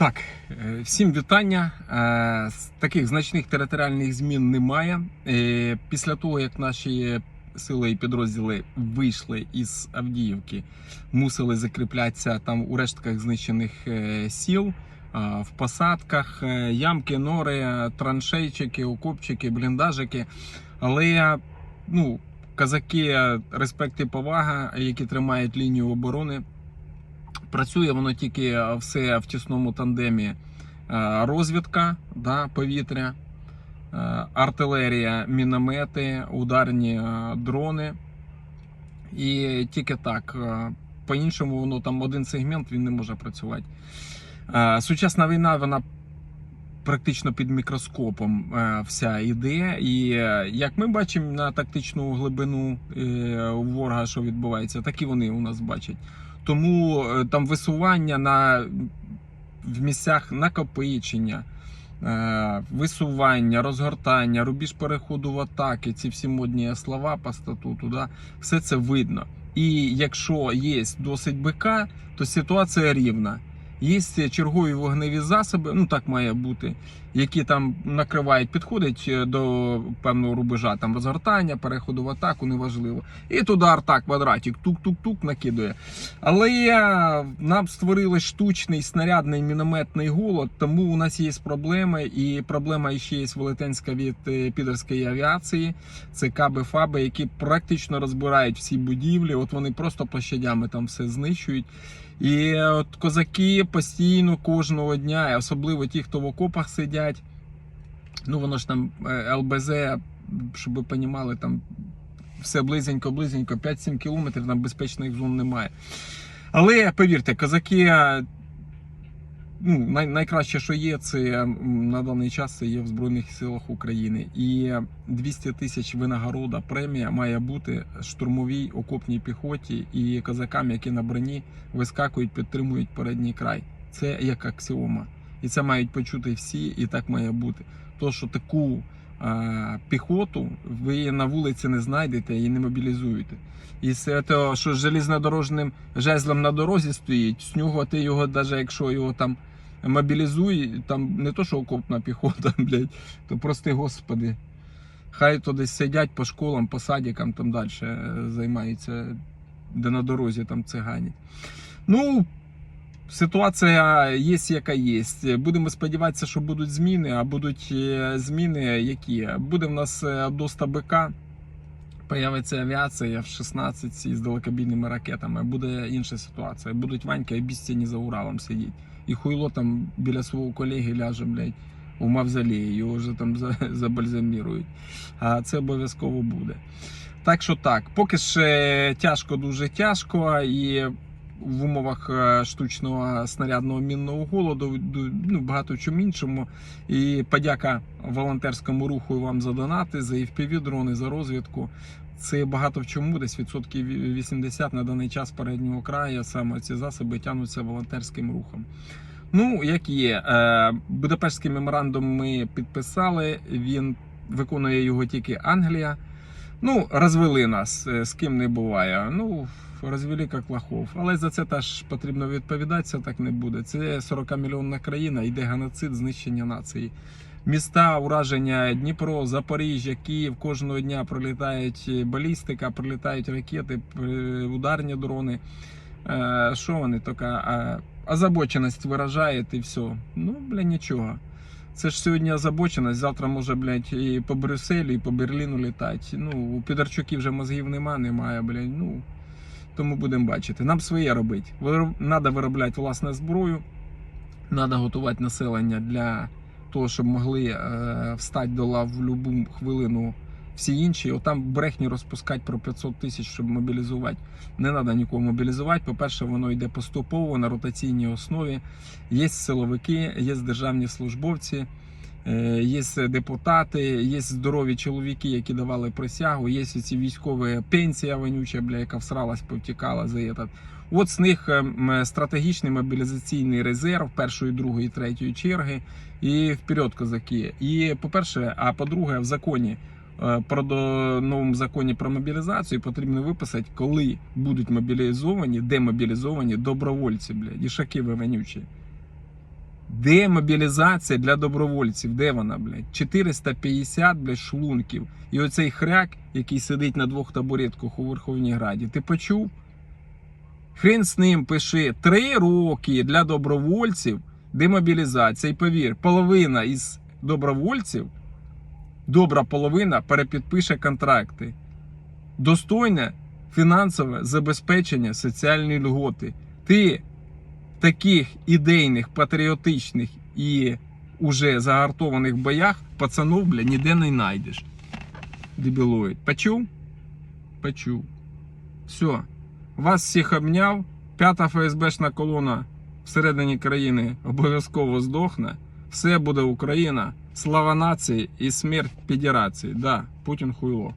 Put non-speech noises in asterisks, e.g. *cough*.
Так, е, всім вітання. Е, Таких значних територіальних змін немає. Е, Після того, як наші сили і підрозділи вийшли із Авдіївки, мусили закріплятися там у рештках знищених сіл, в посадках, ямки, нори, траншейчики, окопчики, бліндажики. Але ну, казаки, респект і повага, які тримають лінію оборони. Працює воно тільки все в тісному тандемі. Е, Розвідка да, повітря, е, артилерія, міномети, ударні е, дрони. І тільки так. Е, По-іншому воно там один сегмент він не може працювати. Е, Сучасна війна, вона практично під мікроскопом е, вся іде. І е, як ми бачимо на тактичну глибину е, ворога, що відбувається, так і вони у нас бачать. Тому там висування на в місцях накопичення, висування, розгортання, рубіж переходу в атаки, ці всі модні слова по статуту, да, все це видно. І якщо є досить БК, то ситуація рівна. Є чергові вогневі засоби, ну так має бути, які там накривають, підходять е, до певного рубежа, там розгортання, переходу в атаку, неважливо. І туди арта квадратик, тук-тук-тук накидує. Але нам створили штучний снарядний мінометний голод, тому у нас є проблеми, і проблема ще є велетенська від е, підерської авіації. Це каби фаби, які практично розбирають всі будівлі. От вони просто площадями там все знищують. І от козаки постійно кожного дня, особливо ті, хто в окопах сидять. Ну воно ж там е, ЛБЗ, щоб ви розуміли, там все близенько-близенько, 5-7 кілометрів, там безпечних зон немає. Але повірте, козаки, ну, най, найкраще, що є, це на даний час це є в Збройних силах України. І 200 тисяч винагорода, премія має бути штурмовій окопній піхоті і козакам, які на броні вискакують, підтримують передній край. Це як аксіома. І це мають почути всі, і так має бути. То, що таку е, піхоту ви на вулиці не знайдете і не мобілізуєте. І з того, що железнодорожним жезлом на дорозі стоїть, з нього ти його, навіть якщо його там мобілізуй, там не то, що окопна піхота, *laughs* блядь, то прости господи. Хай то десь сидять по школам, по садикам, там далі займаються, де на дорозі там циганять. Ну, ситуація є, яка є. Будемо сподіватися, що будуть зміни, а будуть е, зміни, які буде в нас е, доста БК. Появиться авіація в 16 з далекобійними ракетами. Буде інша ситуація. Будуть Ванька і бістяні за Уралом сидіти. І хуйло там біля свого колеги ляже, блядь, у мавзолеї. Його вже там *laughs* забальзамірують. А це обов'язково буде. Так що так, поки ще тяжко, дуже тяжко, і в умовах е, штучного снарядного мінного голоду, ну, багато в чому іншому. І подяка волонтерському руху і вам за донати, за FPV дрони, за розвідку. Це багато в чому, десь відсотків 80 на даний час переднього краю. Саме ці засоби тягнуться волонтерським рухом. Ну, як є, е, Будапештський меморандум ми підписали. Він виконує його тільки Англія. Ну, розвели нас, е, з ким не буває. Ну, розвели як лохов. Але за це теж потрібно відповідатися, так не буде. Це 40 мільйонна країна, йде геноцид, знищення нації. Міста, ураження Дніпро, Запоріжжя, Київ кожного дня прилітають балістика, прилітають ракети, ударні дрони. Е, Що вони така? е, Озабоченість виражають і все. Ну, бля, нічого. Це ж сьогодні озабоченість, завтра може, блядь, і по Брюсселю, і по Берліну літати. Ну, у Підарчуків вже мозгів нема, немає, блядь. Ну, тому будемо бачити. Нам своє робити. Треба виробляти власну зброю, треба готувати населення для того, щоб могли е, встати до лав в будь-яку хвилину всі інші. Отам брехні розпускати про 500 тисяч, щоб мобілізувати. Не треба нікого мобілізувати. По-перше, воно йде поступово на ротаційній основі. Є силовики, є державні службовці. Е, Є депутати, є здорові чоловіки, які давали присягу, є ці військові пенсія вонюча, бля, яка всралась, повтікала за этот. От з них ем, стратегічний мобілізаційний резерв першої, другої, третьої черги і вперед козаки. І по-перше, а по-друге, в законі е, про до- новому законі про мобілізацію потрібно виписати, коли будуть мобілізовані, демобілізовані добровольці, блядь, і шаки ви вонючі. Де мобілізація для добровольців? Де вона, блядь? 450, блядь, шлунків. І оцей хряк, який сидить на двох табуретках у Верховній Раді, ти почув? Хрен з ним пиши три роки для добровольців демобілізація. І повір, половина із добровольців, добра половина перепідпише контракти. Достойне фінансове забезпечення соціальної льготи. Ти таких ідейних, патріотичних і уже загартованих боях пацанов, бля, ніде не знайдеш. Дебілоїд. Почув? Почув. Все. Вас всіх обняв. П'ята ФСБшна колона всередині країни обов'язково здохне. Все буде Україна. Слава нації і смерть федерації. Да, Путін хуйло.